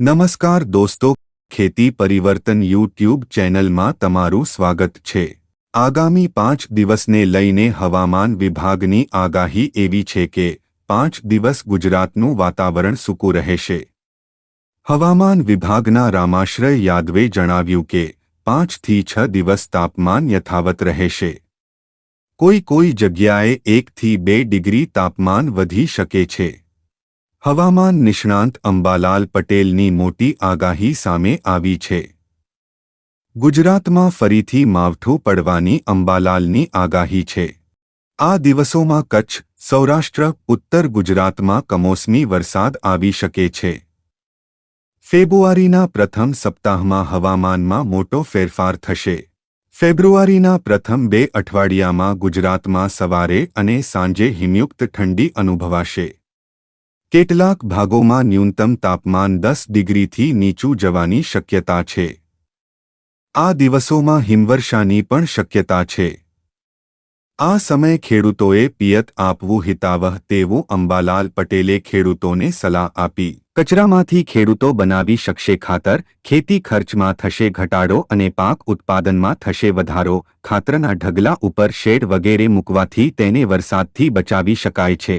નમસ્કાર દોસ્તો, ખેતી પરિવર્તન યુટ્યુબ ચેનલમાં તમારું સ્વાગત છે. આગામી પાંચ દિવસને લઈને હવામાન વિભાગની આગાહી એવી છે કે, પાંચ દિવસ ગુજરાતનું વાતાવરણ સૂકું રહેશે. હવામાન વિભાગના રામાશ્રય યાદવે જણાવ્યું કે, પાંચથી છ દિવસ તાપમાન યથાવત રહેશે. કોઈ કોઈ જગ્યાએ એકથી બે ડિગ્રી તાપમાન વધી શકે છે. હવામાન નિષ્ણાંત અંબાલાલ પટેલની મોટી આગાહી સામે આવી છે. ગુજરાતમાં ફરીથી માવઠું પડવાની અંબાલાલની આગાહી છે. આ દિવસોમાં કચ્છ, સૌરાષ્ટ્ર, ઉત્તર ગુજરાતમાં કમોસમી વરસાદ આવી શકે છે. ફેબ્રુઆરીના પ્રથમ સપ્તાહમાં હવામાનમાં મોટો ફેરફાર થશે. ફેબ્રુઆરીના પ્રથમ બે અઠવાડિયામાં ગુજરાતમાં સવારે અને સાંજે હિમયુક્ત ઠંડી અનુભવાશે. કેટલાક ભાગોમાં ન્યૂનતમ તાપમાન દસ ડિગ્રીથી નીચું જવાની શક્યતા છે. આ દિવસોમાં હિમવર્ષાની પણ શક્યતા છે. આ સમયે ખેડૂતોએ પિયત આપવું હિતાવહ તેવું અંબાલાલ પટેલે ખેડૂતોને સલાહ આપી. કચરામાંથી ખેડૂતો બનાવી શકશે ખાતર, ખેતી ખર્ચમાં થશે ઘટાડો અને પાક ઉત્પાદનમાં થશે વધારો, ખાતરના ઢગલા ઉપર શેડ વગેરે મૂકવાથી તેને વરસાદથી બચાવી શકાય છે.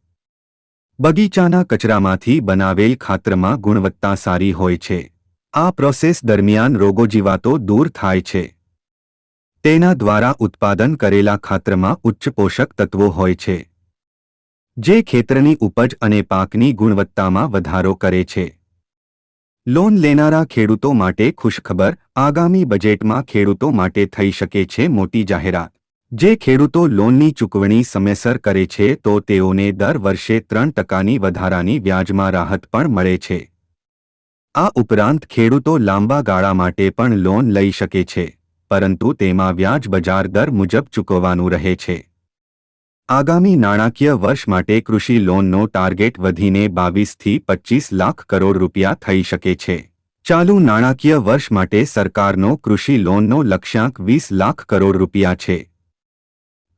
બગીચાના કચરામાંથી બનાવેલ ખાતરમાં ગુણવત્તા સારી હોય છે. આ પ્રોસેસ દરમિયાન રોગોજીવાતો દૂર થાય છે. તેના દ્વારા ઉત્પાદન કરેલા ખાતરમાં ઉચ્ચ પોષક તત્વો હોય છે. જે ખેતરની ઉપજ અને પાકની ગુણવત્તામાં વધારો કરે છે. લોન લેનારા ખેડૂતો માટે ખુશખબર, આગામી બજેટમાં ખેડૂતો માટે થઈ શકે છે મોટી જાહેરાત. જે ખેડૂતો લોનની ચૂકવણી સમયસર કરે છે, તો તેઓને દર વર્ષે ત્રણ ટકાની વધારાની વ્યાજમાં રાહત પણ મળે છે. આ ઉપરાંત ખેડૂતો લાંબા ગાળા માટે પણ લોન લઈ શકે છે, પરંતુ તેમાં વ્યાજ બજાર દર મુજબ ચૂકવવાનું રહે છે. આગામી નાણાકીય વર્ષ માટે કૃષિ લોનનો ટાર્ગેટ વધીને બાવીસથી પચ્ચીસ લાખ કરોડ રૂપિયા થઈ શકે છે. ચાલુ નાણાકીય વર્ષ માટે સરકારનો કૃષિ લોનનો લક્ષ્યાંક વીસ લાખ કરોડ રૂપિયા છે.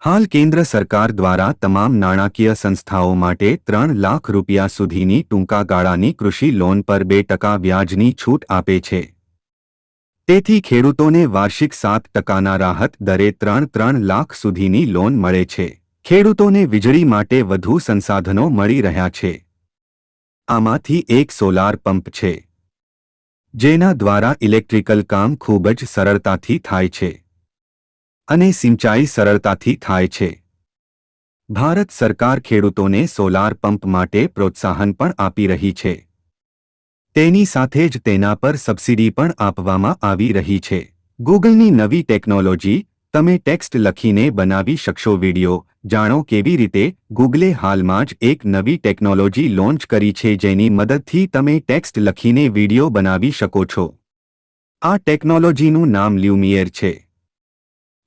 હાલ કેન્દ્ર સરકાર દ્વારા તમામ નાણાકીય સંસ્થાઓ માટે ત્રણ લાખ રૂપિયા સુધીની ટૂંકા ગાળાની કૃષિ લોન પર બે ટકા વ્યાજની છૂટ આપે છે. તેથી ખેડૂતોને વાર્ષિક સાત ટકાના રાહત દરે ત્રણ ત્રણ લાખ સુધીની લોન મળે છે. ખેડૂતોને વીજળી માટે વધુ સંસાધનો મળી રહ્યા છે. આમાંથી એક સોલાર પંપ છે. જેના દ્વારા ઇલેક્ટ્રિકલ કામ ખૂબ જ સરળતાથી થાય છે. અને સિંચાઈ સરળતાથી થાય છે. ભારત સરકાર ખેડૂતોને સોલાર પંપ માટે પ્રોત્સાહન પણ આપી રહી છે. તેની સાથે જ તેના પર સબસિડી પણ આપવામાં આવી રહી છે. ગૂગલની નવી ટેકનોલોજી, તમે ટેક્સ્ટ લખીને બનાવી શકશો વિડિયો, જાણો કેવી રીતે ગૂગલે હાલમાં જ એક નવી ટેકનોલોજી લોન્ચ કરી છે જેની મદદથી તમે ટેક્સ્ટ લખીને વિડિયો બનાવી શકો છો. આ ટેકનોલોજીનું નામ લ્યુમિયર છે.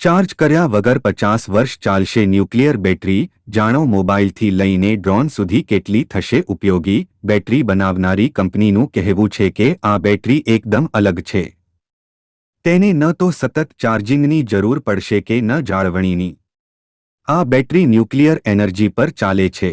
ચાર્જ કર્યા વગર પચાસ વર્ષ ચાલશે ન્યુક્લિયર બેટરી, જાણો મોબાઈલથી લઈને ડ્રોન સુધી કેટલી થશે ઉપયોગી? બેટરી બનાવનારી કંપનીનું કહેવું છે કે આ બેટરી એકદમ અલગ છે. તેને ન તો સતત ચાર્જિંગની જરૂર પડશે કે ન જાળવણીની. આ બેટરી ન્યુક્લિયર એનર્જી પર ચાલે છે.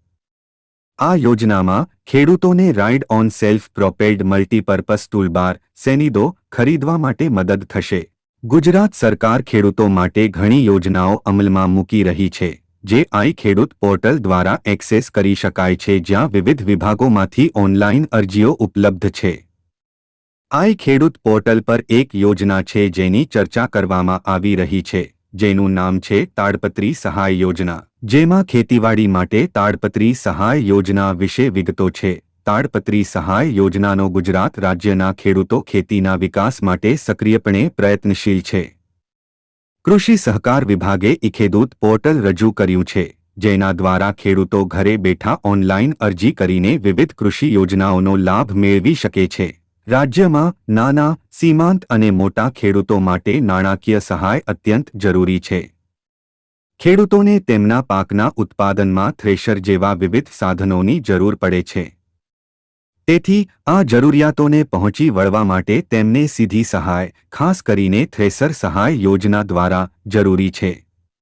આ યોજનામાં ખેડૂતોને ride on self propelled multipurpose toolbar સેનિદો ખરીદવા માટે મદદ થશે. ગુજરાત સરકાર ખેડૂતો માટે ઘણી યોજનાઓ અમલમાં મૂકી રહી છે, જે આઈ ખેડૂત પોર્ટલ દ્વારા એક્સેસ કરી શકાય છે જ્યાં વિવિધ વિભાગોમાંથી ઓનલાઇન અરજીઓ ઉપલબ્ધ છે. આઈ ખેડૂત પોર્ટલ પર એક યોજના છે જેની ચર્ચા કરવામાં આવી રહી છે, જેનું નામ છે તાડપત્રી સહાય યોજના. જેમાં ખેતીવાડી માટે તાડપત્રી સહાય યોજના વિશે વિગતો છે. તાડપત્રી સહાય યોજનાનો ગુજરાત રાજ્યના ખેડૂતો ખેતીના વિકાસ માટે સક્રિયપણે પ્રયત્નશીલ છે. કૃષિ સહકાર વિભાગે ઇખેદૂત પોર્ટલ રજૂ કર્યું છે, જેના દ્વારા ખેડૂતો ઘરે બેઠા ઓનલાઈન અરજી કરીને વિવિધ કૃષિ યોજનાઓનો લાભ મેળવી શકે છે. રાજ્યમાં નાના, સીમાંત અને મોટા ખેડૂતો માટે નાણાકીય સહાય અત્યંત જરૂરી છે. ખેડૂતોને તેમના પાકના ઉત્પાદનમાં થ્રેશર જેવા વિવિધ સાધનોની જરૂર પડે છે. તેથી, આ જરૂરિયાતોને પહોંચી વળવા માટે તેમને સીધી સહાય, ખાસ કરીને થ્રેસર સહાય યોજના દ્વારા જરૂરી છે.